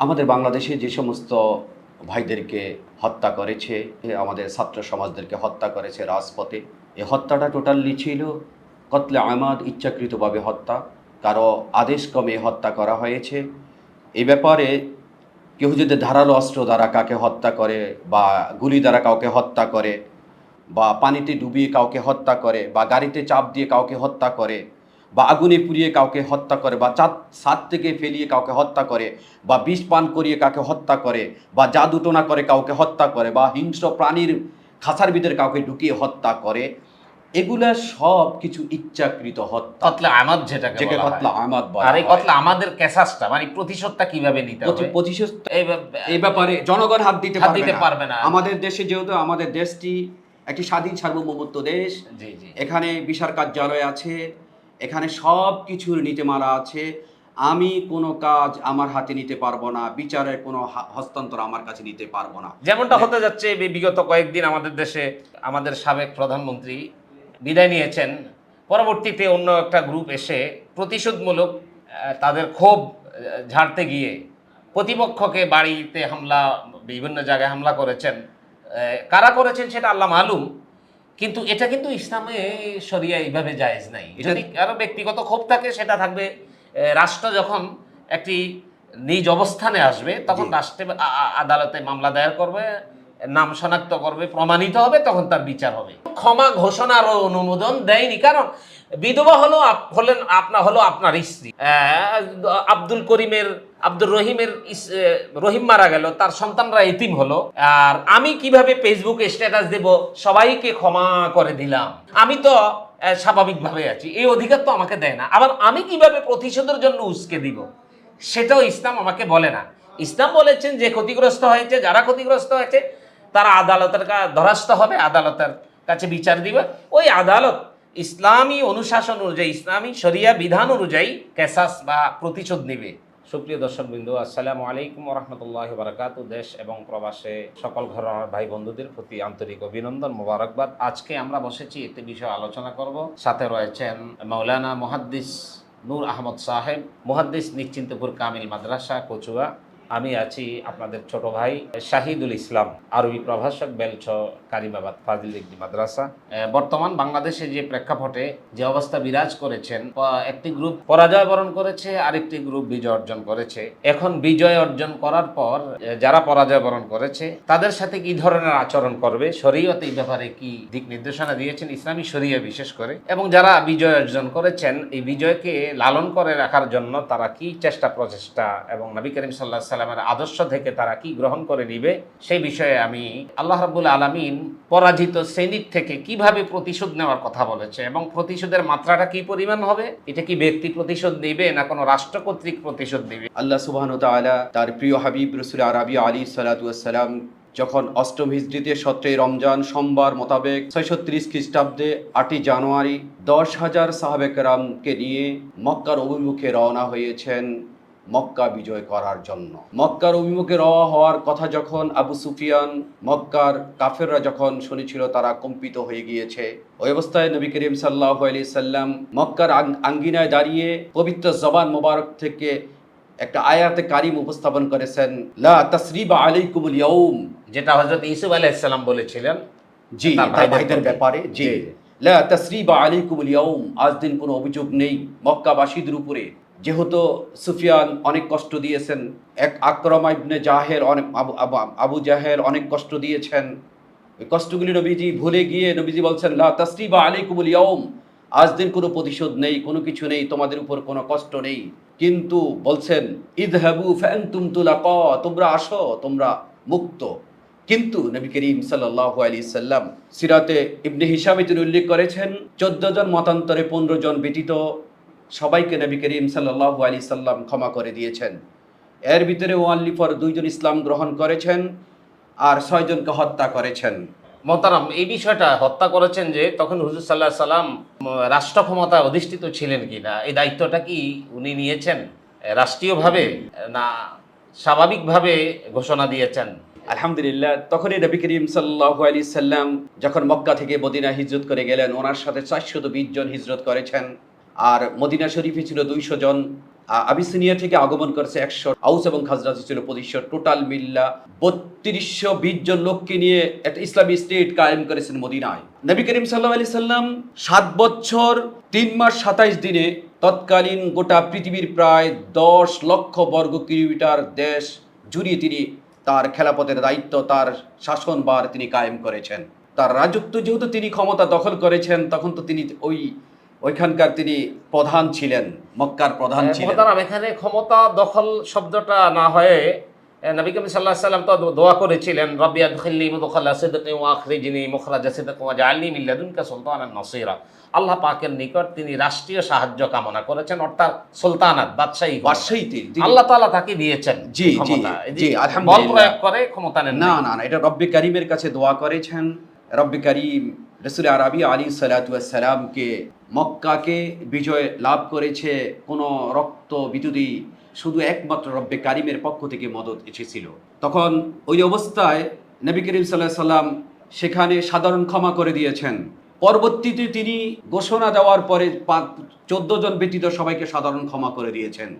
আমাদের বাংলাদেশে যে সমস্ত ভাইদেরকে হত্যা করেছে আমাদের ছাত্র সমাজদেরকে হত্যা করেছে রাজপথে, এই হত্যাটা টোটালি ছিল কতলে আমাদ ইচ্ছাকৃতভাবে হত্যা। কারও আদেশ কমে হত্যা করা হয়েছে। এই ব্যাপারে কেউ যদি ধারালো অস্ত্র দ্বারা কাকে হত্যা করে বা গুলি দ্বারা কাউকে হত্যা করে বা পানিতে ডুবিয়ে কাউকে হত্যা করে বা গাড়িতে চাপ দিয়ে কাউকে হত্যা করে বা আগুনে পুড়িয়ে কাউকে হত্যা করে বা চাঁদ ছাদ থেকে ফেলিয়ে কাউকে হত্যা করে বা বিষ পান করিয়ে কাউকে হত্যা করে বা জাদুটোনা করে কাউকে হত্যা করে বা হিংস্র প্রাণীর খাঁচার ভিতরে কাউকে ঢুকিয়ে হত্যা করে এগুলা সব কিছু ইচ্ছাকৃত হত্যা। কতলা আমাদ যেকে কতলা আমাদ বলা আর এই কতলা আমাদের মানে প্রতিশোধটা কীভাবে নিতে হবে পঁচিশে এই ব্যাপারে জনগণ হাত দিতে হাত পারবে দিতে না। পারবে না। আমাদের দেশে যেহেতু আমাদের দেশটি একটি স্বাধীন সার্বভৌমত্ব দেশ জি জি। এখানে বিশাল কার্যালয় আছে এখানে সব কিছুর নীতিমালা আছে। আমি কোনো কাজ আমার হাতে নিতে পারব না, বিচারের কোনো হস্তান্তর আমার কাছে নিতে পারব না। যেমনটা হতে যাচ্ছে বিগত কয়েকদিন আমাদের দেশে আমাদের সাবেক প্রধানমন্ত্রী বিদায় নিয়েছেন। পরবর্তীতে অন্য একটা গ্রুপ এসে প্রতিশোধমূলক তাদের ক্ষোভ ঝাড়তে গিয়ে প্রতিপক্ষকে বাড়িতে হামলা, বিভিন্ন জায়গায় হামলা করেছেন। কারা করেছেন সেটা আল্লাহ মালুম। কিন্তু এটা কিন্তু ইসলামে সরিয়া এইভাবে জায়েজ নাই। যদি কারও ব্যক্তিগত ক্ষোভ থাকে সেটা থাকবে রাষ্ট্র যখন একটি নিজ অবস্থানে আসবে তখন রাষ্ট্রে আদালতে মামলা দায়ের করবে নাম শনাক্ত করবে প্রমাণিত হবে তখন তার বিচার হবে। ক্ষমা ঘোষণার অনুমোদন দেয়নি। কারণ বিধবা হলো হলেন আপনার হলো আপনার স্ত্রী। আব্দুল করিমের, আব্দুর রহিমের রহিম মারা গেল, তার সন্তানরা এতিম হলো। আর আমি কীভাবে ফেসবুকে স্ট্যাটাস দেব, সবাইকে ক্ষমা করে দিলাম। আমি তো স্বাভাবিকভাবে আছি, এই অধিকার তো আমাকে দেয় না। আবার আমি কীভাবে প্রতিশোধের জন্য উস্কে দিব? সেটাও ইসলাম আমাকে বলে না। ইসলাম বলেছেন যে ক্ষতিগ্রস্ত হয়েছে, যারা ক্ষতিগ্রস্ত হয়েছে, তারা আদালতের কা- ধরাস্ত হবে, আদালতের কাছে বিচার দিবে। ওই আদালত ইসলামী অনুশাসন অনুযায়ী, ইসলামী শরিয়া বিধান অনুযায়ী ক্যাসাস বা প্রতিশোধ নেবে। সুপ্রিয় দর্শক বিন্দু আসসালামু আলাইকুম রহমতুল্লাহ বারাকাত দেশ এবং প্রবাসে সকল ঘরের ভাই বন্ধুদের প্রতি আন্তরিক অভিনন্দন মোবারকবাদ। আজকে আমরা বসেছি এতে বিষয়ে আলোচনা করব। সাথে রয়েছেন মৌলানা মুহাদ্দিস নূর আহমদ সাহেব, মুহাদ্দিস নিশ্চিন্তপুর কামিল মাদ্রাসা, কচুয়া। আমি আছি আপনাদের ছোট ভাই শাহিদুল ইসলাম, আরবি প্রভাষক বেলছ কারিমাবাদ, ফাজিল ডিগ্রি মাদ্রাসা। বর্তমান বাংলাদেশে যে প্রেক্ষাপটে যে অবস্থা বিরাজ করেছেন একটি গ্রুপ পরাজয় বরণ করেছে, আরেকটি গ্রুপ বিজয় অর্জন করেছে। এখন বিজয় অর্জন করার পর যারা পরাজয় বরণ করেছে, তাদের সাথে কি ধরনের আচরণ করবে, শরীয়ত এই ব্যাপারে কি দিক নির্দেশনা দিয়েছেন ইসলামী শরিয়া বিশেষ করে? এবং যারা বিজয় অর্জন করেছেন, এই বিজয়কে লালন করে রাখার জন্য তারা কি চেষ্টা, প্রচেষ্টা? এবং নবী করিম সাল্লাহ সাল্লামের আদর্শ থেকে তারা কি গ্রহণ করে নিবে সেই বিষয়ে আমি আল্লাহ রাবুল আলমিন পরাজিত শ্রেণির থেকে কীভাবে প্রতিশোধ নেওয়ার কথা বলেছে এবং প্রতিশোধের মাত্রাটা কি পরিমাণ হবে? এটা কি ব্যক্তি প্রতিশোধ নিবে না কোনো রাষ্ট্র কর্তৃক প্রতিশোধ নিবে? আল্লাহ তাআলা তার প্রিয় হাবিব রসুল আরবি আলী সালাতাম যখন অষ্টম হিজড়িতে সতেরোই রমজান সোমবার মোতাবেক ছয়শো ত্রিশ খ্রিস্টাব্দে আটই জানুয়ারি দশ হাজার সাহাবেকরামকে নিয়ে মক্কার অভিমুখে রওনা হয়েছেন মক্কা বিজয় করার জন্য। মক্কার অভিমুখে রওয়া হওয়ার কথা যখন আবু সুফিয়ান মক্কার কাফেররা যখন শুনেছিল তারা কম্পিত হয়ে গিয়েছে। ওই অবস্থায় নবী করিম সাল্লাহ আলি সাল্লাম মক্কার আঙ্গিনায় দাঁড়িয়ে পবিত্র জবান মোবারক থেকে একটা আয়াতে কারিম উপস্থাপন করেছেন লা তাসরিবা আলাইকুমুল ইয়াউম যেটা হজরত ইসুফ আলাইসাল্লাম বলেছিলেন। জি ভাইদের ব্যাপারে জি জি। লা তাসরিবা আলাইকুমুল ইয়াউম আজ দিন কোনো অভিযোগ নেই। মক্কাবাসীদের উপরে যেহেতু সুফিয়ান অনেক কষ্ট দিয়েছেন, এক আক্রমা ইবনে জাহের অনেক আবু জাহের অনেক কষ্ট দিয়েছেন। ওই কষ্টগুলি নবীজি ভুলে গিয়ে নবীজি বলছেন, লা তাসরিবা আলাইকুমুল ইয়াউম। আজ দিন কোনো প্রতিশোধ নেই, কোনো কিছু নেই, তোমাদের উপর কোনো কষ্ট নেই। কিন্তু বলছেন ইদহাবু ফান্তুম তুলাকা, তোমরা আসো, তোমরা মুক্ত। কিন্তু নবী করিম সাল্লাহ আলী সাল্লাম সিরাতে ইবনে হিসাবে তিনি উল্লেখ করেছেন, চোদ্দ জন মতান্তরে পনেরো জন ব্যতীত সবাইকে নবী করিম সাল্লাহ আলী সাল্লাম ক্ষমা করে দিয়েছেন। এর ভিতরে ওয়ানলি ফর দুইজন ইসলাম গ্রহণ করেছেন আর ছয়জনকে হত্যা করেছেন। মোহতারাম এই বিষয়টা হত্যা করেছেন যে তখন হুজুর সাল্লাহ সাল্লাম রাষ্ট্র ক্ষমতায় অধিষ্ঠিত ছিলেন কিনা এই দায়িত্বটা কি উনি নিয়েছেন? রাষ্ট্রীয়ভাবে না স্বাভাবিকভাবে ঘোষণা দিয়েছেন? আলহামদুলিল্লাহ তখনই নবী করিম সাল্লাহ আলী সাল্লাম যখন মক্কা থেকে মদিনা হিজরত করে গেলেন ওনার সাথে চারশত বিশ জন হিজরত করেছেন। আর মদিনা শরীফে ছিল দুইশো জন। আবিসিনিয়া থেকে আগমন করেছে একশো। আউস এবং খাজরাজ ছিল পঁচিশশো। টোটাল মিল্লা বত্রিশশো বিশ জন লোককে নিয়ে একটা ইসলামী স্টেট কায়েম করেছেন মদিনায়। নবী করিম সাল্লাহ আলি সাল্লাম সাত বছর, তিন মাস, সাতাইশ দিনে তৎকালীন গোটা পৃথিবীর প্রায় দশ লক্ষ বর্গ কিলোমিটার দেশ জুড়িয়ে তিনি তার খেলাপথের দায়িত্ব, তার শাসনবার তিনি কায়েম করেছেন। তার রাজত্ব যেহেতু তিনি ক্ষমতা দখল করেছেন, তখন তো তিনি ওই ওইখানকার তিনি প্রধান ছিলেন মক্কার প্রধান ছিলেন এখানে ক্ষমতা দখল শব্দটা না হয়ে নবী করিম সাল্লাহ সাল্লাম তো দোয়া করেছিলেন রব্বি আদখিলনি মুদখালা সিদকি ওয়া আখরিজনি মুখরাজা সিদকি ওয়া জাআলনি মিন লাদুনকা সুলতানান নাসীরা আল্লাহ পাকের নিকট তিনি রাষ্ট্রীয় সাহায্য কামনা করেছেন অর্থাৎ সুলতানাত বাদশাহী। বাদশাহী আল্লাহ তাআলা তাকে দিয়েছেন জি, জি। জি, বল আলহামদুলিল্লাহ। প্রয়োগ করে ক্ষমতা নেন না না না এটা রব্বি করিমের কাছে দোয়া করেছেন রব্বি করিম, রসুল আরবি আলী সালাতামকে মক্কাকে বিজয় লাভ করেছে, কোনো রক্ত বিদ্যুতি শুধু একমাত্র রব্বে কারিমের পক্ষ থেকে মদত এসেছিল। তখন ওই অবস্থায় নবী করিম সাল্লাহ সাল্লাম সেখানে সাধারণ ক্ষমা করে দিয়েছেন। পরবর্তীতে তিনি ঘোষণা দেওয়ার পরে চোদ্দ জন ব্যতীত সবাইকে সাধারণ ক্ষমা করে দিয়েছেন।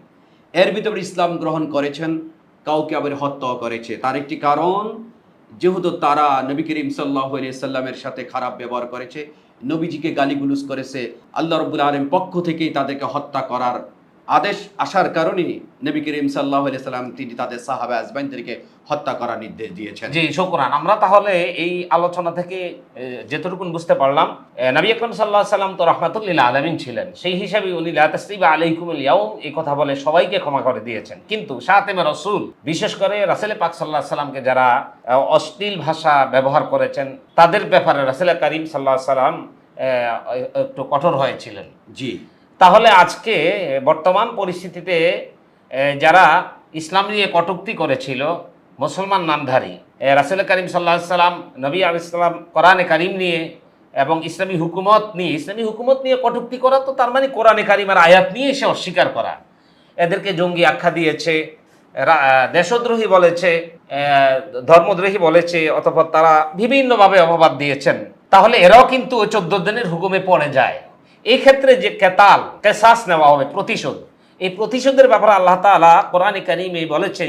এর ভিতরে ইসলাম গ্রহণ করেছেন, কাউকে আবার হত্যা করেছে। তার একটি কারণ যেহেতু তারা নবী করিম সাল্লাহ সাল্লামের সাথে খারাপ ব্যবহার করেছে, নবীজিকে গালিগুলুস করেছে, আল্লাহ রবুল আলম পক্ষ থেকেই তাদেরকে হত্যা করার আদেশ আসার কারণে নবী করিম সাল্লাহ সাল্লাম তিনি তাদের সাহাবা আজবাইনদেরকে হত্যা করার নির্দেশ দিয়েছেন। জি শুকরান। আমরা তাহলে এই আলোচনা থেকে এ, বুঝতে পারলাম নবী আকরম সাল্লাহ সাল্লাম তো রহমাতুল্লিল আলমিন ছিলেন। সেই হিসাবে উনি লাতসিবা আলাইকুমুল ইয়াউম এই কথা বলে সবাইকে ক্ষমা করে দিয়েছেন। কিন্তু সাতেমে রসুল বিশেষ করে রাসেল পাক সাল্লাহ সাল্লামকে যারা অশ্লীল ভাষা ব্যবহার করেছেন তাদের ব্যাপারে রাসেল করিম সাল্লাহ সাল্লাম একটু কঠোর হয়েছিলেন। জি। তাহলে আজকে বর্তমান পরিস্থিতিতে যারা ইসলাম নিয়ে কটুক্তি করেছিল, মুসলমান নামধারী রাসূল করিম সাল্লাহ সাল্লাম, নবী আলাইসাল্লাম কোরআনে কারিম নিয়ে এবং ইসলামী হুকুমত নিয়ে, ইসলামী হুকুমত নিয়ে কটুক্তি করা তো তার মানে কোরআনে কারিমের আয়াত নিয়ে এসে অস্বীকার করা। এদেরকে জঙ্গি আখ্যা দিয়েছে দেশদ্রোহী বলেছে ধর্মদ্রোহী বলেছে, অতঃপর তারা বিভিন্নভাবে অপবাদ দিয়েছেন। তাহলে এরাও কিন্তু ওই চোদ্দ দিনের হুকুমে পড়ে যায়। এই ক্ষেত্রে যে কেতাল, কেসাস নেওয়া হবে, প্রতিশোধ। এই প্রতিশোধের ব্যাপারে আল্লাহ তাআলা কোরআনে কারিমে বলেছেন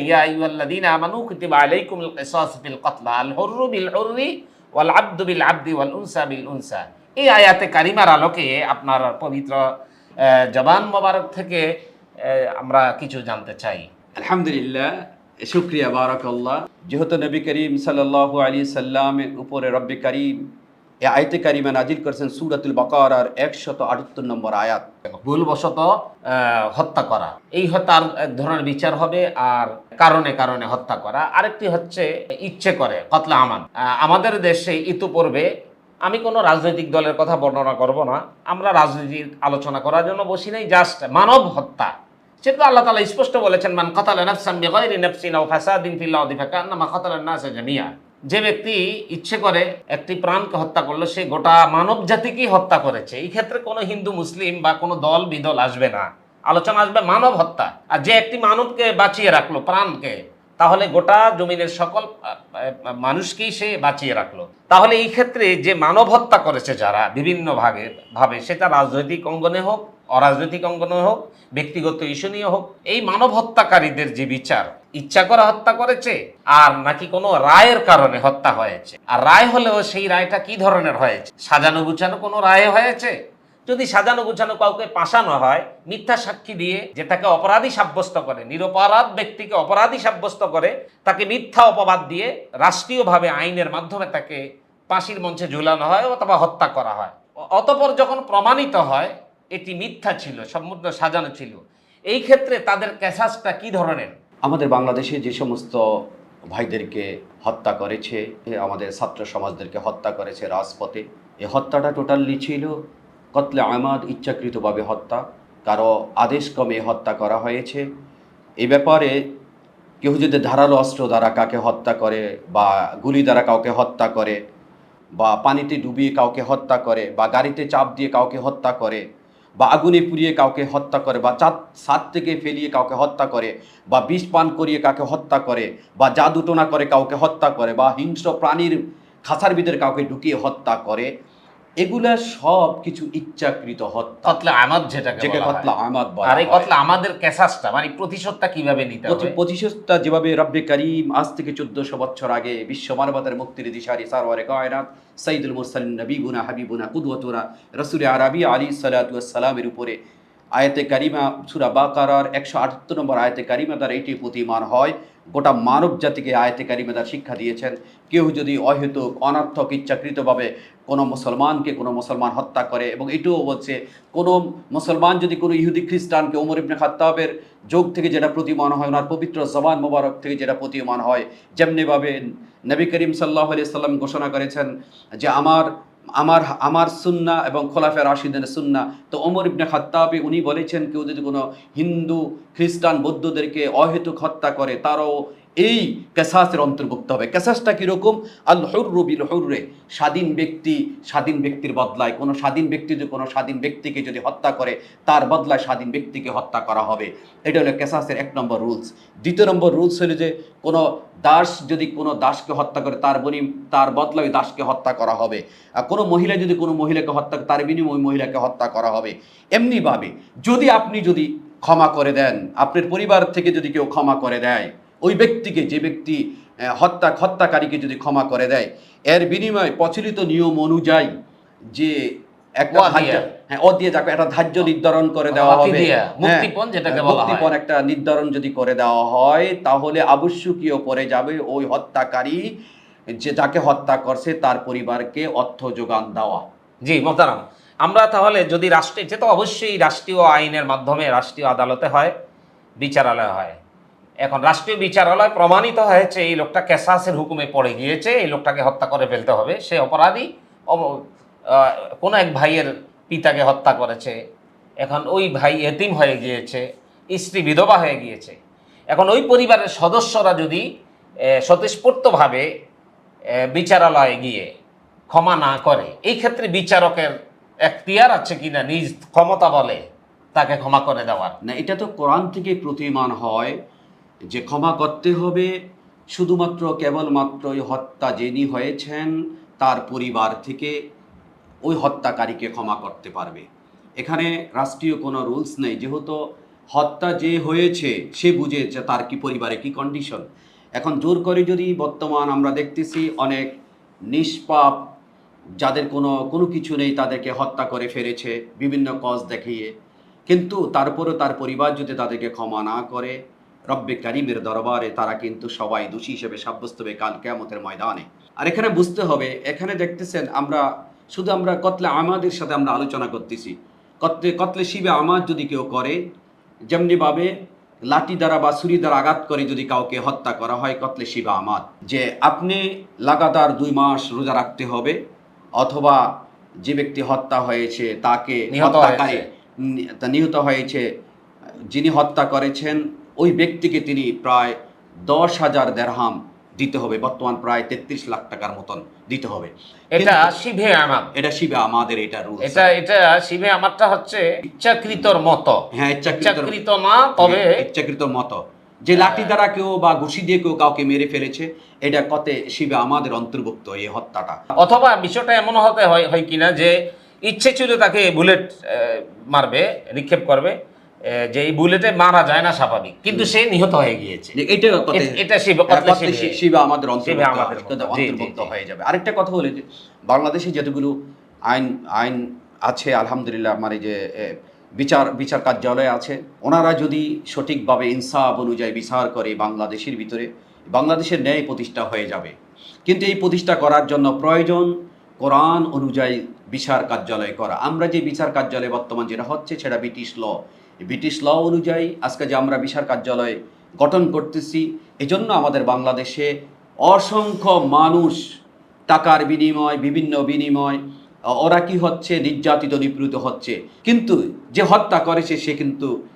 বিল উনসা এই আয়াতে কারিমার আলোকে আপনার পবিত্র জবান মোবারক থেকে আমরা কিছু জানতে চাই। আলহামদুলিল্লাহ, শুক্রিয়া, বারাকাল্লাহ। যেহেতু নবী করিম সাল্লাল্লাহু আলী সাল্লামের উপরে রব্বি করিম এ আয়তে কারিমা নাজিল করেছেন সুরাতুল বাকার আর একশত আটাত্তর নম্বর আয়াত। ভুলবশত হত্যা করা। এই হত্যার এক ধরনের বিচার হবে আর কারণে কারণে হত্যা করা। আরেকটি হচ্ছে, ইচ্ছে করে, কতলা আমান। আমাদের দেশে ইতিপূর্বে আমি কোনো রাজনৈতিক দলের কথা বর্ণনা করব না। আমরা রাজনীতির আলোচনা করার জন্য বসি নাই জাস্ট মানব হত্যা। সেটা আল্লাহ তালা স্পষ্ট বলেছেন, মান কাতালা নাফসান বিগাইরি নাফসিন আও ফাসাদিন ফিল আরদি ফাকান্নামা কাতালান নাসা জামিয়া যে ব্যক্তি ইচ্ছে করে একটি প্রাণকে হত্যা করল, সে গোটা মানব জাতিকেই হত্যা করেছে। এই ক্ষেত্রে কোনো হিন্দু, মুসলিম বা কোনো দল, বিদল আসবে না। আলোচনা আসবে মানব হত্যা। আর যে একটি মানবকে বাঁচিয়ে রাখল, প্রাণকে, তাহলে গোটা জমিনের সকল মানুষকেই সে বাঁচিয়ে রাখল। তাহলে এই ক্ষেত্রে যে মানব হত্যা করেছে যারা বিভিন্ন ভাগে, ভাবে সেটা রাজনৈতিক অঙ্গনে হোক অরাজনৈতিক অঙ্গনে হোক, ব্যক্তিগত ইস্যু নিয়ে হোক, এই মানব হত্যাকারীদের যে বিচার, ইচ্ছা করে হত্যা করেছে, আর নাকি কোনো রায়ের কারণে হত্যা হয়েছে? আর রায় হলেও সেই রায়টা কি ধরনের হয়েছে? সাজানো গুছানো কোনো রায় হয়েছে? যদি সাজানো গুছানো কাউকে পাশানো হয়, মিথ্যা সাক্ষী দিয়ে যে তাকে অপরাধী সাব্যস্ত করে, নিরপরাধ ব্যক্তিকে অপরাধী সাব্যস্ত করে, তাকে মিথ্যা অপবাদ দিয়ে রাষ্ট্রীয়ভাবে আইনের মাধ্যমে তাকে ফাঁসির মঞ্চে ঝুলানো হয় অথবা হত্যা করা হয়। অতপর যখন প্রমাণিত হয় এটি মিথ্যা ছিল, সম্পূর্ণ সাজানো ছিল। এই ক্ষেত্রে তাদের ক্যাসাসটা কি ধরনের? আমাদের বাংলাদেশে যে সমস্ত ভাইদেরকে হত্যা করেছে আমাদের ছাত্র সমাজদেরকে হত্যা করেছে রাজপথে এই হত্যাটা টোটালি ছিল কতলে আমাদ ইচ্ছাকৃতভাবে হত্যা। কারও আদেশ কমে হত্যা করা হয়েছে। এই ব্যাপারে কেউ যদি ধারালো অস্ত্র দ্বারা কাকে হত্যা করে বা গুলি দ্বারা কাউকে হত্যা করে বা পানিতে ডুবিয়ে কাউকে হত্যা করে বা গাড়িতে চাপ দিয়ে কাউকে হত্যা করে বা আগুনে পুড়িয়ে কাউকে হত্যা করে, বা চাঁদ, ছাদ থেকে ফেলিয়ে কাউকে হত্যা করে, বা বিষ পান করিয়ে কাউকে হত্যা করে, বা জাদুটোনা করে কাউকে হত্যা করে, বা হিংস্র প্রাণীর খাঁচার ভিতরে কাউকে ঢুকিয়ে হত্যা করে এগুলা সব কিছু ইচ্ছাকৃত হত্যা। কতলা আমাদ যেটাকে হয়। কতলা আমাদ বলা আর এই কতলা আমাদের কেসাসটা মানে প্রতিশোধটা কীভাবে নিতে হবে? প্রতিশোধটা যেভাবে রব্বে করিম আজ থেকে চোদ্দশো বছর আগে বিশ্ব মানবতার মুক্তির দিশারি সারওয়ারে কায়নাত সাইদুল মুরসালিন নবীবুনা হাবিবুনা কুদওয়াতুনা রসুল আরবি আলী সালাতু সালামের উপরে আয়াতে কারিমা সুরা বাকারার একশো আটাত্তর নম্বর আয়াতে কারিমা দ্বারা এটি প্রতিমান হয়। গোটা মানব জাতিকে আয়াতে কারিমা দ্বারা শিক্ষা দিয়েছেন। কেউ যদি অহেতুক, অনার্থক, ইচ্ছাকৃতভাবে কোনো মুসলমানকে কোনো মুসলমান হত্যা করে, এবং এটাও বলছে, কোনো মুসলমান যদি কোনো ইহুদি খ্রিস্টানকে ওমর ইবনে খাত্তাবের যোগ থেকে যেটা প্রতিমান হয়, ওনার পবিত্র জবান মোবারক থেকে যেটা প্রতিমান হয়, যেমনিভাবে নবী করিম সাল্লাহ আলি সাল্লাম ঘোষণা করেছেন যে, আমার আমার আমার সুন্না এবং খোলাফের রাশিদের সুন্না। তো ওমর ইবনে খত্তাবি উনি বলেছেন, কেউ যদি কোনো হিন্দু, খ্রিস্টান, বৌদ্ধদেরকে অহেতুক হত্যা করে, তারও এই ক্যাসাসের অন্তর্ভুক্ত হবে। কেসাসটা কীরকম? আল হুররু বিল হুররে স্বাধীন ব্যক্তি, স্বাধীন ব্যক্তির বদলায়। কোনো স্বাধীন ব্যক্তি যদি কোনো স্বাধীন ব্যক্তিকে যদি হত্যা করে, তার বদলায় স্বাধীন ব্যক্তিকে হত্যা করা হবে। এটা হলো কেসাসের এক নম্বর রুলস। দ্বিতীয় নম্বর রুলস হলো যে, কোনো দাস যদি কোনো দাসকে হত্যা করে, তার বনি তার বদলায় দাসকে হত্যা করা হবে। আর কোনো মহিলা যদি কোনো মহিলাকে হত্যা করে, তার বিনিময়ে ওই মহিলাকে হত্যা করা হবে। এমনিভাবে যদি আপনি যদি ক্ষমা করে দেন, আপনার পরিবার থেকে যদি কেউ ক্ষমা করে দেয় ওই ব্যক্তিকে যে ব্যক্তি হত্যা হত্যাকারীকে যদি ক্ষমা করে দেয় এর বিনিময়ে প্রচলিত নিয়ম অনুযায়ী যে একটা হ্যাঁ অদিয়ে যাকে একটা ধার্য নির্ধারণ করে দেওয়া হবে। হ্যাঁ, মুক্তিপণ যেটাকে বলা হয়। মুক্তিপণ একটা নির্ধারণ যদি করে দেওয়া হয় তাহলে আবশ্যকীয় যাবে ওই হত্যাকারী যে যাকে হত্যা করছে তার পরিবারকে অর্থ যোগান দেওয়া। জি মোহতারাম। আমরা তাহলে যদি রাষ্ট্রে এটা তো অবশ্যই রাষ্ট্রীয় আইনের মাধ্যমে রাষ্ট্রীয় আদালতে হয় বিচারালয় হয় এখন রাষ্ট্রীয় বিচারালয় প্রমাণিত হয়েছে, এই লোকটা ক্যাসাসের হুকুমে পড়ে গিয়েছে, এই লোকটাকে হত্যা করে ফেলতে হবে। সে অপরাধী কোনো এক ভাইয়ের পিতাকে হত্যা করেছে। এখন ওই ভাই এতিম হয়ে গিয়েছে, স্ত্রী বিধবা হয়ে গিয়েছে। এখন ওই পরিবারের সদস্যরা যদি স্বতঃস্ফূর্তভাবে বিচারালয়ে গিয়ে ক্ষমা না করে, এই ক্ষেত্রে বিচারকের এখতিয়ার আছে কিনা, নিজ ক্ষমতা বলে তাকে ক্ষমা করে দেওয়ার। না, এটা তো কোরআন থেকে প্রতিমান হয় যে ক্ষমা করতে হবে, শুধুমাত্র কেবলমাত্র ওই হত্যা যিনি হয়েছেন, তার পরিবার থেকে ওই হত্যাকারীকে ক্ষমা করতে পারবে। এখানে রাষ্ট্রীয় কোনো রুলস নেই, যেহেতু হত্যা যে হয়েছে, সে বুঝে যে তার কি পরিবারে কি কন্ডিশন এখন জোর করে যদি বর্তমান আমরা দেখতেছি অনেক নিষ্পাপ, যাদের কোনো কোনো কিছু নেই, তাদেরকে হত্যা করে ফেলেছে, বিভিন্ন কজ দেখিয়ে। কিন্তু তারপরেও তার পরিবার যদি তাদেরকে ক্ষমা না করে রব্বে কারিমের দরবারে তারা কিন্তু সবাই দোষী হিসেবে সাব্যস্ত হবে কাল কেয়ামতের ময়দানে। আর এখানে বুঝতে হবে এখানে দেখতেছেন আমরা শুধু আমরা কতলে আমাদের সাথে আমরা আলোচনা করতেছি। কতলে কতলে শিবে আমার যদি কেউ করে যেমনিভাবে লাঠি দ্বারা বা ছুরি দ্বারা আঘাত করে যদি কাউকে হত্যা করা হয় কতলে শিবা আমাদ। যে আপনি লাগাতার দুই মাস রোজা রাখতে হবে অথবা যে ব্যক্তি হত্যা হয়েছে তাকে নিহত হয়েছে যিনি হত্যা করেছেন ওই ব্যক্তিকে তিনি প্রায় দশ হাজার দেড়হাম দিতে হবে বর্তমান প্রায় তেত্রিশ লাখ টাকার মতন দিতে হবে। এটা শিভে আমার এটা শিবে আমাদের এটা রুল এটা এটা শিভে আমারটা হচ্ছে ইচ্ছাকৃতর মতো। হ্যাঁ ইচ্ছাকৃত না তবে ইচ্ছাকৃত মতো। যে লাঠি দ্বারা কেউ বা ঘুষি দিয়ে কেউ কাউকে মেরে ফেলেছে এটা কতে শিবে আমাদের অন্তর্ভুক্ত এই হত্যাটা। অথবা বিষয়টা এমন হতে হয় হয় কিনা যে ইচ্ছে ছিল তাকে বুলেট মারবে নিক্ষেপ করবে যে এই বুলেটে মারা যায় না স্বাভাবিক কিন্তু সে নিহত হয়ে গিয়েছে। এটা এটা শিব হ্যাঁ, আমাদের অন্তর্ভুক্ত হয়ে যাবে। আরেকটা কথা হলো যে বাংলাদেশে যতগুলো আইন আইন আছে আলহামদুলিল্লাহ আমার এই যে বিচার বিচার কার্যালয় আছে ওনারা যদি সঠিকভাবে ইনসাফ অনুযায়ী বিচার করে বাংলাদেশের ভিতরে বাংলাদেশের ন্যায় প্রতিষ্ঠা হয়ে যাবে। কিন্তু এই প্রতিষ্ঠা করার জন্য প্রয়োজন কোরআন অনুযায়ী বিচার কার্যালয় করা। আমরা যে বিচার কার্যালয় বর্তমান যেটা হচ্ছে সেটা ব্রিটিশ ল ব্রিটিশ ল অনুযায়ী আজকে যে আমরা বিচার কার্যালয় গঠন করতেছি, এজন্য আমাদের বাংলাদেশে অসংখ্য মানুষ টাকার বিনিময়, বিভিন্ন বিনিময় ওরা কি হচ্ছে? নির্যাতিত, নিপীড়িত হচ্ছে। কিন্তু যে হত্যা করেছে সে কিন্তু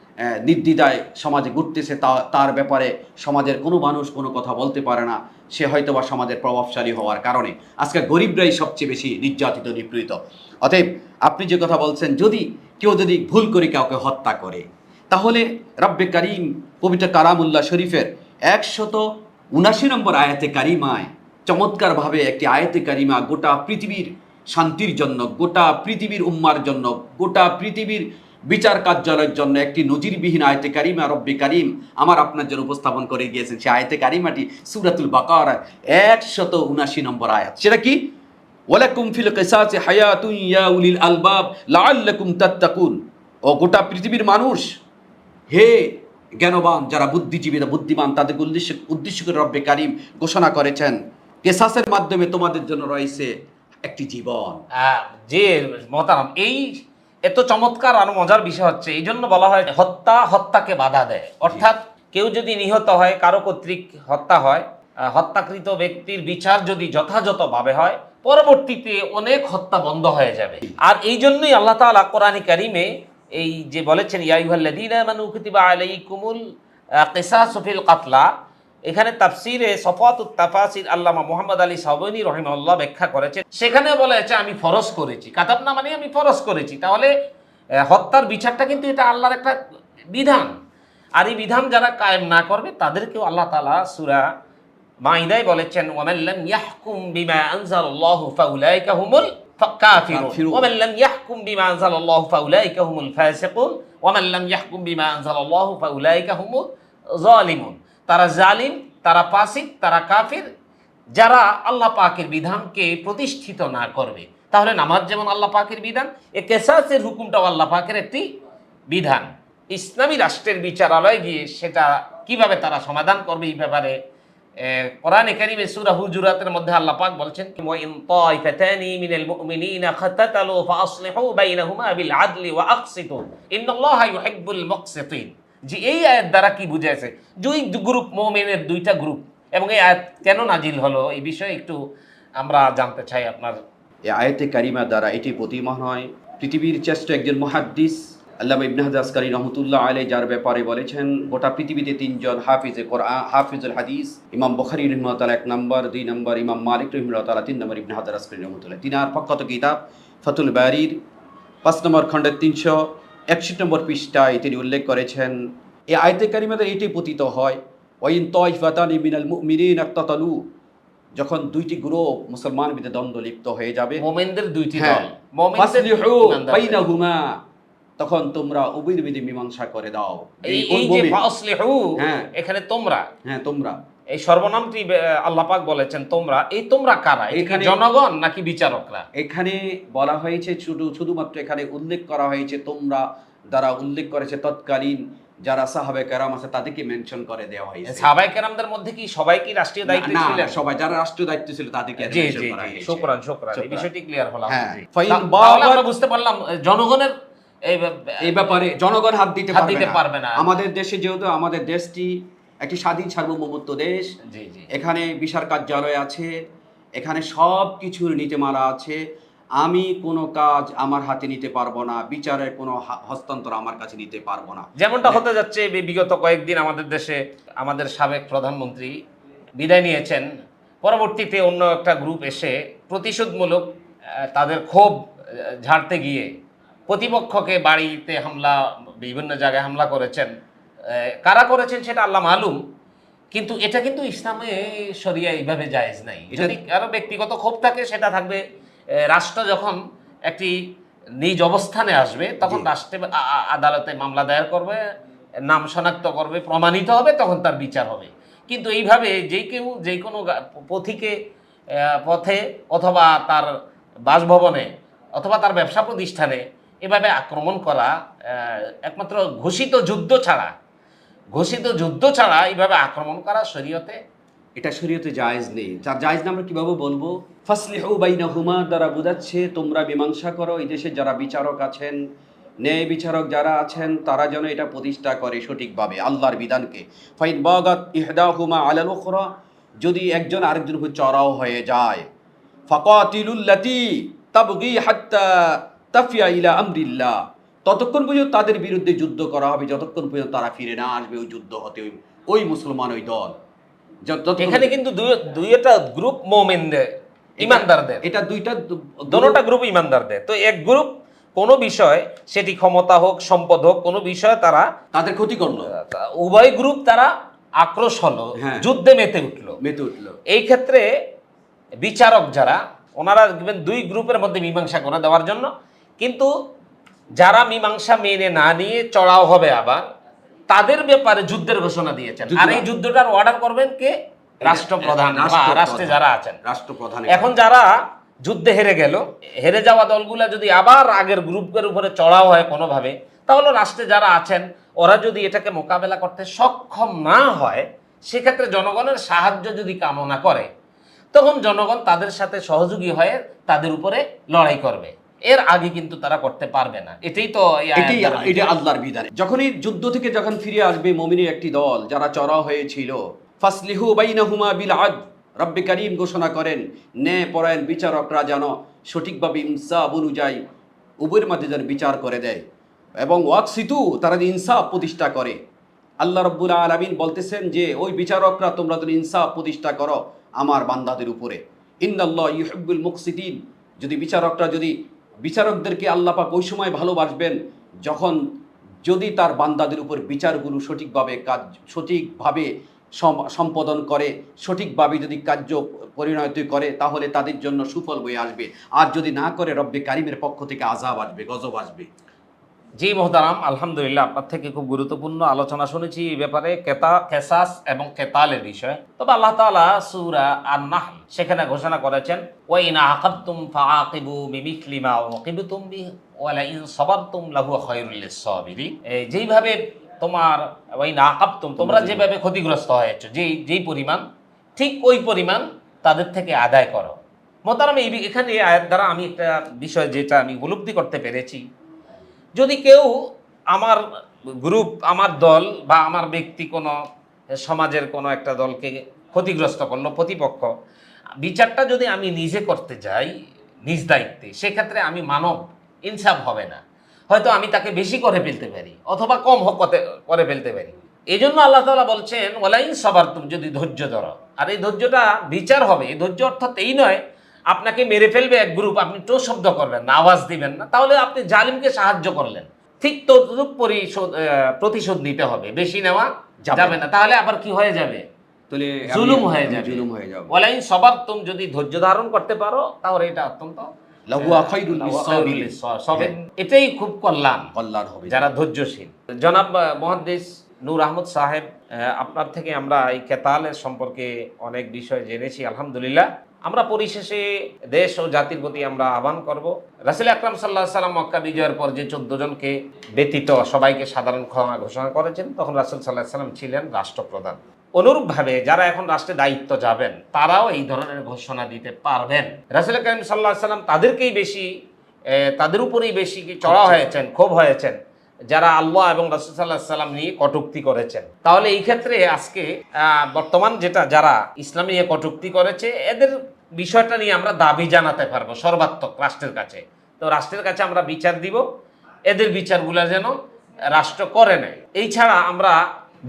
নির্দ্বিধায় সমাজে ঘুরতেছে, তা, তার ব্যাপারে সমাজের কোনো মানুষ কোনো কথা বলতে পারে না। সে হয়তো বা সমাজের প্রভাবশালী হওয়ার কারণে। আজকে গরিবরাই সবচেয়ে বেশি নির্যাতিত, নিপীড়িত। অতএব আপনি যে কথা বলছেন, যদি কেউ যদি ভুল করে কাউকে হত্যা করে, তাহলে রব্বে করিম পবিত্র কারামুল্লাহ শরীফের একশত উনাশি নম্বর আয়াতে কারিমায় চমৎকারভাবে একটি আয়াতে কারিমা গোটা পৃথিবীর শান্তির জন্য, গোটা পৃথিবীর উম্মার জন্য, গোটা পৃথিবীর বিচার কার্যালয়ের জন্য একটি নজিরবিহীন আয়তে কারিমা রব্বি কারিম আমার আপনার জন্য উপস্থাপন করে গিয়েছেন। সে আয়তে কারিমাটি সুরাতুল বাকার একশত উনাশি নম্বর আয়াত। সেটা কি? ওয়ালাকুম ফিল কিসাসি হায়াতুন ইয়া উলিল আলবাব লাআল্লাকুম তাত্তাকুন। ও গোটা পৃথিবীর মানুষ হে জ্ঞানবান যারা বুদ্ধিজীবীরা বুদ্ধিমান তাদেরকে উদ্দেশ্য উদ্দেশ্য করে রব্বে কারিম ঘোষণা করেছেন কেসাসের মাধ্যমে তোমাদের জন্য রয়েছে একটি জীবন। আহ, যে মতারাম এই এত চমৎকার আর মজার বিষয় হচ্ছে এই জন্য বলা হয় হত্যা হত্যাকে বাধা দেয়। অর্থাৎ কেউ যদি নিহত হয় কারও কর্তৃক হত্যা হয় হত্যাকৃত ব্যক্তির বিচার যদি যথাযথভাবে হয় পরবর্তীতে অনেক হত্যা বন্ধ হয়ে যাবে। আর এই জন্যই আল্লাহ তাআলা কোরআনে কারিমে এই যে বলেছেন ইয়াইহাল্লাযীনা আমানু কুতিবা আলাইকুমুল আহ, কাতলা। এখানে তাফসিরে সফাতুত তাফাসির আল্লামা মোহাম্মদ আলী সাবনী রহিমাল্লাহ ব্যাখ্যা করেছে সেখানে বলেছে আমি ফরজ করেছি। কাতাব না মানে আমি ফরজ করেছি। তাহলে হত্যার বিচারটা কিন্তু এটা আল্লাহর একটা বিধান। আর এই বিধান যারা কায়েম না করবে তাদেরকেও আল্লাহ তাআলা সূরা মাইদায় বলেছেন ওয়ামান লাম ইয়াহকুম বিমা আনজালাল্লাহু ফাউলাইকা হুমুল কাফিরুন। কাফিরুন। লাম ইয়াহকুম বিমা আনজালাল্লাহু ফাউলাইকা হুমুল ফাসিকুন। ওয়ামান লাম ইয়াহকুম বিমা আনজালাল্লাহু ফাউলাইকা হুমুল জালিমুন। তারা জালিম তারা পাসিক তারা কাফির যারা আল্লাহ পাকের বিধানকে প্রতিষ্ঠিত না করবে। তাহলে নামাজ যেমন আল্লাহ পাকের বিধান এ কেসাসের হুকুমটাও আল্লাহ পাকের একটি বিধান। ইসলামী রাষ্ট্রের বিচারালয়ে গিয়ে সেটা কীভাবে তারা সমাধান করবে এই ব্যাপারে কোরআনে কারিমে সূরা হুজুরাতের মধ্যে আল্লাহ পাক বলছেন, ওয়া ইন তাইফাতানি মিনাল মুমিনিনা খাতাতালু ফাসলিহু বাইনাহুমা বিল আদলি ওয়া আকসিতু। ইন্নাল্লাহা ইউহিব্বুল মুকসিতিন। যে এই আয়াত দ্বারা কি বুঝাইছে? দুই গ্রুপ, মুমিনের দুইটা গ্রুপ। এবং এই আয়াত কেন নাজিল হলো? এই বিষয়ে একটু আমরা জানতে চাই আপনার। এই আয়তে কারিমা দ্বারা এটি প্রতিমা হয়। পৃথিবীর শ্রেষ্ঠ একজন মহাদ্দিস আল্লাহ ইবনে হাজার আসকারী রহমতুল্লাহ আলে যার ব্যাপারে বলেছেন গোটা পৃথিবীতে তিনজন হাফিজে কোরআন হাফিজুল হাদিস ইমাম বখারি রহমতাল এক নম্বর দুই নম্বর ইমাম মালিক রহমতাল তিন নম্বর ইবনে হাজার আসকারী রহমতুল্লাহ। তিনার প্রখ্যাত কিতাব ফতুল বারির পাঁচ নম্বর খণ্ডের তিনশো একষট্টি নম্বর পৃষ্ঠায় তিনি উল্লেখ করেছেন এই আয়তে কারিমাদের এটি পতিত হয় ওয়াইন তয়ফাতানি মিনাল মুমিনিন আক্তাতালু যখন দুইটি গ্রুপ মুসলমান বিদে দ্বন্দ্ব লিপ্ত হয়ে যাবে। মোমেনদের দুইটি হ্যাঁ। দল। মোমেনদের বাইনাহুমা তখন তোমরা উভয়ের বিধি মীমাংসা করে দাও। এই যে হ্যাঁ। এখানে তোমরা। হ্যাঁ তোমরা। এই সর্বনামটি আল্লাহ পাক বলেছেন তোমরা। এই তোমরা কারা? এখানে জনগণ নাকি বিচারকরা? এখানে বলা হয়েছে শুধু শুধুমাত্র এখানে উল্লেখ করা হয়েছে তোমরা দ্বারা উল্লেখ করেছে তৎকালীন যারা সাহাবে কেরাম আছে তাদেরকে মেনশন করে দেওয়া হয়েছে। সাহাবাই কেরামদের মধ্যে কি সবাই কি রাষ্ট্রীয় দায়িত্ব না, সবাই যারা রাষ্ট্রীয় দায়িত্ব ছিল তাদেরকে জি জি শুকরান শুকরান। এই বিষয়টি ক্লিয়ার হলাম। হ্যাঁ। তাহলে আমরা বুঝতে পারলাম জনগণের এই ব্যাপারে জনগণ হাত দিতে হাত পারবে দিতে না। পারবে না। আমাদের দেশে যেহেতু আমাদের দেশটি একটি স্বাধীন সার্বভৌমত্ব দেশ এখানে বিচার কার্যালয় আছে এখানে সব কিছুর নীতিমালা আছে আমি কোনো কাজ আমার হাতে নিতে পারব না বিচারের কোনো হস্তান্তর আমার কাছে নিতে পারব না যেমনটা হতে যাচ্ছে বিগত কয়েকদিন আমাদের দেশে আমাদের সাবেক প্রধানমন্ত্রী বিদায় নিয়েছেন পরবর্তীতে অন্য একটা গ্রুপ এসে প্রতিশোধমূলক তাদের ক্ষোভ ঝাড়তে গিয়ে প্রতিপক্ষকে বাড়িতে হামলা বিভিন্ন জায়গায় হামলা করেছেন। কারা করেছেন সেটা আল্লাহ মালুম কিন্তু এটা কিন্তু ইসলামে শরিয়া এইভাবে জায়েজ নাই। যদি কারও ব্যক্তিগত ক্ষোভ থাকে সেটা থাকবে রাষ্ট্র যখন একটি নিজ অবস্থানে আসবে তখন রাষ্ট্রে আদালতে মামলা দায়ের করবে নাম শনাক্ত করবে প্রমাণিত হবে তখন তার বিচার হবে। কিন্তু এইভাবে যে কেউ যে কোনো পথিকে পথে অথবা তার বাসভবনে অথবা তার ব্যবসা প্রতিষ্ঠানে এভাবে আক্রমণ করা একমাত্র ঘোষিত যুদ্ধ ছাড়া, ঘোষিত যুদ্ধ ছাড়া এইভাবে আক্রমণ করা শরীয়তে এটা শরীয়তে জায়েজ নেই। যার জায়েজ না আমরা কীভাবে বলব? ফাসলিহু বাইনাহুমা দ্বারা বোঝাচ্ছে, তোমরা মীমাংসা করো, এই দেশে যারা বিচারক আছেন, ন্যায় বিচারক যারা আছেন, তারা যেন এটা প্রতিষ্ঠা করে সঠিকভাবে, আল্লাহর বিধানকে। ফাইন বাগাত ইহদাহুমা আলাল উখরা, যদি একজন আরেকজন চড়াও হয়ে যায়। ফাকাতিলুল্লাতি তাবগি হাত্তা তাফিয়া ইলা আমরিল্লাহ। ততক্ষণ পর্যন্ত তাদের বিরুদ্ধে যুদ্ধ করা হবে যতক্ষণ পর্যন্ত তারা ফিরে না আসবে ওই যুদ্ধ হতে ওই ওই মুসলমান ওই দল। এখানে কিন্তু দুই দুইটা গ্রুপ মোমেনদের ইমানদারদের। এটা দুইটা দোনোটা গ্রুপ ইমানদারদের। তো এক গ্রুপ কোনো বিষয় সেটি ক্ষমতা হোক সম্পদ হোক কোনো বিষয়ে তারা তাদের ক্ষতি করল। উভয় গ্রুপ তারা আক্রোশ হলো হ্যাঁ। যুদ্ধে মেতে উঠল। মেতে উঠল। এই ক্ষেত্রে বিচারক যারা ওনারা দুই গ্রুপের মধ্যে মীমাংসা করে দেওয়ার জন্য কিন্তু যারা মীমাংসা মেনে না নিয়ে চড়াও হবে আবার তাদের ব্যাপারে যুদ্ধের ঘোষণা দিয়েছেন। আর এই যুদ্ধটার অর্ডার করবেন কে? রাষ্ট্রপ্রধান বা। রাষ্ট্রে যারা আছেন। রাষ্ট্রপ্রধান এখন যারা যুদ্ধে হেরে গেল হেরে যাওয়া দলগুলা যদি আবার আগের গ্রুপের উপরে চড়াও হয় কোনোভাবে তাহলে রাষ্ট্রে যারা আছেন ওরা যদি এটাকে মোকাবেলা করতে সক্ষম না হয় সেক্ষেত্রে জনগণের সাহায্য যদি কামনা করে তখন জনগণ তাদের সাথে সহযোগী হয়ে তাদের উপরে লড়াই করবে। এর আগে কিন্তু তারা করতে পারবে না। এটাই তো আয়াত এটি আল্লাহর বিধান। যখনই যুদ্ধ থেকে যখন ফিরে আসবে মমিনের একটি দল যারা চড়া হয়েছিল ফাসলিহু বাইনাহুমা বিল আদ রব্বে করিম ঘোষণা করেন পরায়ণ বিচারকরা যেন সঠিকভাবে ইনসাফ অনুযায়ী উভয়ের মাঝে যেন বিচার করে দেয় এবং ওয়াকসিতু তারা যে ইনসাফ প্রতিষ্ঠা করে। আল্লাহ রব্বুল আলমিন বলতেছেন যে ওই বিচারকরা তোমরা যদি ইনসাফ প্রতিষ্ঠা করো আমার বান্দাদের উপরে। ইন্দাল্লাহ ইউহিব্বুল মুকসিদিন যদি বিচারকরা যদি বিচারকদেরকে আল্লাপাক ওই সময় ভালোবাসবেন যখন যদি তার বান্দাদের উপর বিচারগুলো সঠিকভাবে কাজ, সঠিকভাবে সম- সম্পাদন করে, সঠিকভাবে যদি কার্য পরিণত করে, তাহলে তাদের জন্য সুফল বয়ে আসবে। আর যদি না করে, রব্বে কারিমের পক্ষ থেকে আজাব আসবে, গজব আসবে। জি মোহতারাম আলহামদুলিল্লাহ আপনার থেকে খুব গুরুত্বপূর্ণ আলোচনা শুনেছি এই ব্যাপারে কেতা কেসাস এবং কেতালের বিষয়ে। তবে আল্লাহ তাআলা সূরা আন-নাহল সেখানে ঘোষণা করেছেন ওয়া ইন আকাবতুম ফাআকিবু বিমিথলি মা উকিবতুম বিহি ওয়া লা ইন সাবারতুম লাহু খায়রুল লিস-সাবিরিন এই যেইভাবে তোমার ওয়া ইন আকাবতুম তোমরা যেভাবে ক্ষতিগ্রস্ত হয়েছো যেই যেই পরিমাণ ঠিক ওই পরিমাণ তাদের থেকে আদায় করো। মোহতারাম এই এখানে আয়াত দ্বারা আমি একটা বিষয় যেটা আমি উপলব্ধি করতে পেরেছি যদি কেউ আমার গ্রুপ, আমার দল বা আমার ব্যক্তি কোনো, সমাজের কোনো একটা দলকে ক্ষতিগ্রস্ত করল, প্রতিপক্ষ, বিচারটা যদি আমি নিজে করতে যাই, নিজ দায়িত্বে, সেক্ষেত্রে আমি মানব ইনসাফ হবে না। হয়তো আমি তাকে বেশি করে ফেলতে পারি, অথবা কম করে ফেলতে পারি। এই জন্য আল্লাহ তালা বলছেন ওলাইন সবার তুমি যদি ধৈর্য ধরো। আর এই ধৈর্যটা বিচার হবে। এই ধৈর্য অর্থাৎ এই নয় আপনাকে মেরে ফেলবে এক গ্রুপ আপনি টো শব্দ করবেন না আওয়াজ দিবেন না। তাহলে আপনি জালিমকে সাহায্য করলেন। ঠিক ততটুক পরিশোধ প্রতিশোধ নিতে হবে। বেশি নেওয়া যাবে না। তাহলে আবার কি হয়ে যাবে? জুলুম হয়ে যাবে। জুলুম হয়ে যাবে। ওয়ালাইন সবার তুমি যদি ধৈর্য ধারণ করতে পারো তাহলে এটা অত্যন্ত এটাই খুব কল্যাণ। কল্যাণ হবে। যারা ধৈর্যশীল। জনাব আহ, মহাদ্দেশ নূর আহমদ সাহেব আপনার থেকে আমরা এই কেতালের সম্পর্কে অনেক বিষয় জেনেছি আলহামদুলিল্লাহ। আমরা পরিশেষে দেশ ও জাতির প্রতি আমরা আহ্বান করব। রাসুল আকরাম সাল্লাহ সাল্লাম মক্কা বিজয়ের পর যে চোদ্দ জনকে ব্যতীত সবাইকে সাধারণ ক্ষমা ঘোষণা করেছেন তখন রাসুল সাল্লাহ সাল্লাম ছিলেন রাষ্ট্রপ্রধান। অনুরূপভাবে যারা এখন রাষ্ট্রে দায়িত্ব যাবেন তারাও এই ধরনের ঘোষণা দিতে পারবেন। রাসুল করিম সাল্লাহ সাল্লাম তাদেরকেই বেশি তাদের উপরেই বেশি কি চড়া হয়েছেন ক্ষোভ হয়েছেন যারা আল্লাহ এবং রাসুসাল্লাহ সাল্লাম নিয়ে কটুক্তি করেছেন। তাহলে এই ক্ষেত্রে আজকে বর্তমান যেটা যারা ইসলাম নিয়ে কটুক্তি করেছে এদের বিষয়টা নিয়ে আমরা দাবি জানাতে পারব সর্বাত্মক রাষ্ট্রের কাছে। তো রাষ্ট্রের কাছে আমরা বিচার দিব, এদের বিচারগুলো যেন রাষ্ট্র করে নেয়। এই ছাড়া আমরা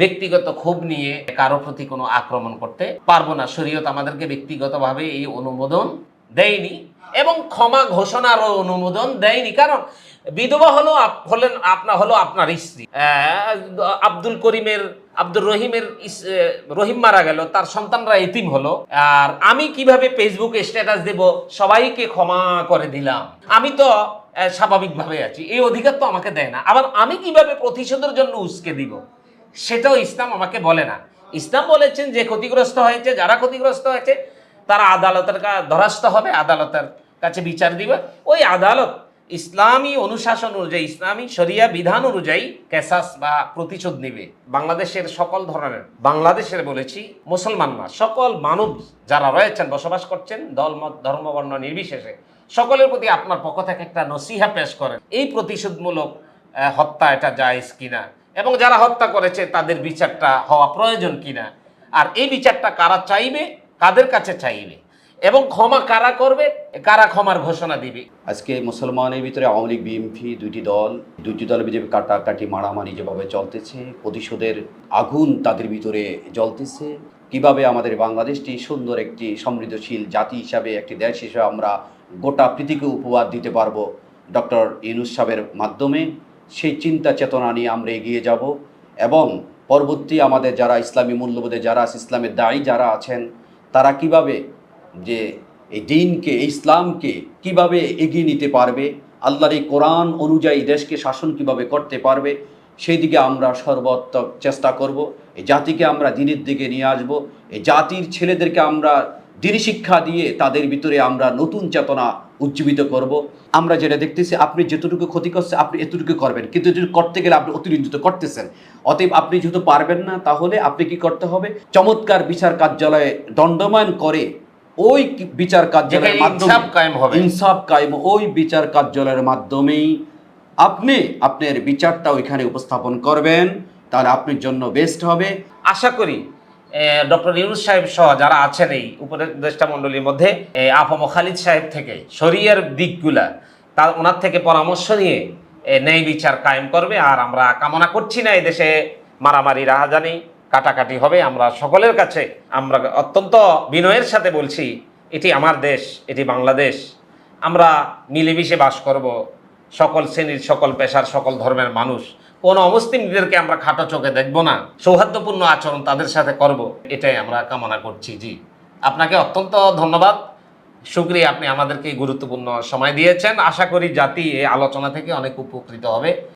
ব্যক্তিগত ক্ষোভ নিয়ে কারও প্রতি কোনো আক্রমণ করতে পারব না। শরীয়ত আমাদেরকে ব্যক্তিগতভাবে এই অনুমোদন দেয়নি এবং ক্ষমা ঘোষণারও অনুমোদন দেয়নি। কারণ বিধবা হলো হলেন আপনার হলো আপনার স্ত্রী। আব্দুল করিমের আব্দুল রহিমের রহিম মারা গেল, তার সন্তানরা এতিম হলো। আর আমি কীভাবে ফেসবুকে স্ট্যাটাস দেব, সবাইকে ক্ষমা করে দিলাম। আমি তো স্বাভাবিকভাবে আছি, এই অধিকার তো আমাকে দেয় না। আবার আমি কীভাবে প্রতিশোধের জন্য উস্কে দিব? সেটাও ইসলাম আমাকে বলে না। ইসলাম বলেছেন যে ক্ষতিগ্রস্ত হয়েছে, যারা ক্ষতিগ্রস্ত হয়েছে, তারা আদালতের কা ধরাস্ত হবে, আদালতের কাছে বিচার দিবে। ওই আদালত ইসলামী অনুশাসন অনুযায়ী, ইসলামী শরিয়া বিধান অনুযায়ী ক্যাসাস বা প্রতিশোধ নিবে। বাংলাদেশের সকল ধরনের, বাংলাদেশের বলেছি মুসলমান না, সকল মানব যারা রয়েছেন, বসবাস করছেন, দল মত ধর্ম বর্ণ নির্বিশেষে, সকলের প্রতি আপনার পক্ষ থেকে একটা নসিহা পেশ করেন। এই প্রতিশোধমূলক হত্যা এটা জায়েজ কিনা এবং যারা হত্যা করেছে, তাদের বিচারটা হওয়া প্রয়োজন কিনা? আর এই বিচারটা কারা চাইবে, কাদের কাছে চাইবে? এবং ক্ষমা কারা করবে? কারা ক্ষমার ঘোষণা দিবে? আজকে মুসলমানের ভিতরে আওয়ামী লীগ বিএনপি দুইটি দল দুইটি দলের ভিতরে কাটাকাটি মারামারি যেভাবে চলতেছে প্রতিশোধের আগুন তাদের ভিতরে জ্বলতেছে। কীভাবে আমাদের বাংলাদেশটি সুন্দর একটি সমৃদ্ধশীল জাতি হিসাবে একটি দেশ হিসাবে আমরা গোটা পৃথিবীকে উপহার দিতে পারব ডক্টর ইউনুস সাহেবের মাধ্যমে সেই চিন্তা চেতনা নিয়ে আমরা এগিয়ে যাব এবং পরবর্তী আমাদের যারা ইসলামী মূল্যবোধে যারা আছে, ইসলামের দায়ী যারা আছেন তারা কীভাবে যে এই দিনকে ইসলামকে কীভাবে এগিয়ে নিতে পারবে, আল্লাহর এই কোরআন অনুযায়ী দেশকে শাসন কীভাবে করতে পারবে সেই দিকে আমরা সর্বোত্তম চেষ্টা করব। এই জাতিকে আমরা দিনের দিকে নিয়ে আসব। এই জাতির ছেলেদেরকে আমরা দিনী শিক্ষা দিয়ে তাদের ভিতরে আমরা নতুন চেতনা উজ্জীবিত করব। আমরা যেটা দেখতেছি, আপনি যতটুকু ক্ষতি করছে, আপনি এতটুকু করবেন। কিন্তু যদি করতে গেলে আপনি অতিরঞ্জিত করতেছেন, অতএব আপনি যেহেতু পারবেন না, তাহলে আপনি কি করতে হবে? চমৎকার বিচার কার্যালয়ে দণ্ডমান করে ওই বিচার কার্যালয়ের মাধ্যমে ইনসাফ কায়েম ওই বিচার কার্যালয়ের মাধ্যমেই আপনি আপনার বিচারটা ওইখানে উপস্থাপন করবেন তাহলে আপনার জন্য বেস্ট হবে। আশা করি ডক্টর ইউনুস সাহেব সহ যারা আছেন এই উপদেষ্টা মণ্ডলীর মধ্যে আফম খালিদ সাহেব থেকে শরিয়ার দিকগুলা তার ওনার থেকে পরামর্শ নিয়ে ন্যায় বিচার কায়েম করবে। আর আমরা কামনা করছি না এই এদেশে মারামারি রাহাজানি কাটাকাটি হবে। আমরা সকলের কাছে আমরা অত্যন্ত বিনয়ের সাথে বলছি, এটি আমার দেশ, এটি বাংলাদেশ। আমরা মিলেমিশে বাস করব, সকল শ্রেণির, সকল পেশার, সকল ধর্মের মানুষ। কোনো অমুসলিমদেরকে আমরা খাটো চোখে দেখব না। সৌহার্দ্যপূর্ণ আচরণ তাদের সাথে করব, এটাই আমরা কামনা করছি। জি, আপনাকে অত্যন্ত ধন্যবাদ। শুক্রিয়া আপনি আমাদেরকে গুরুত্বপূর্ণ সময় দিয়েছেন। আশা করি জাতি এই আলোচনা থেকে অনেক উপকৃত হবে।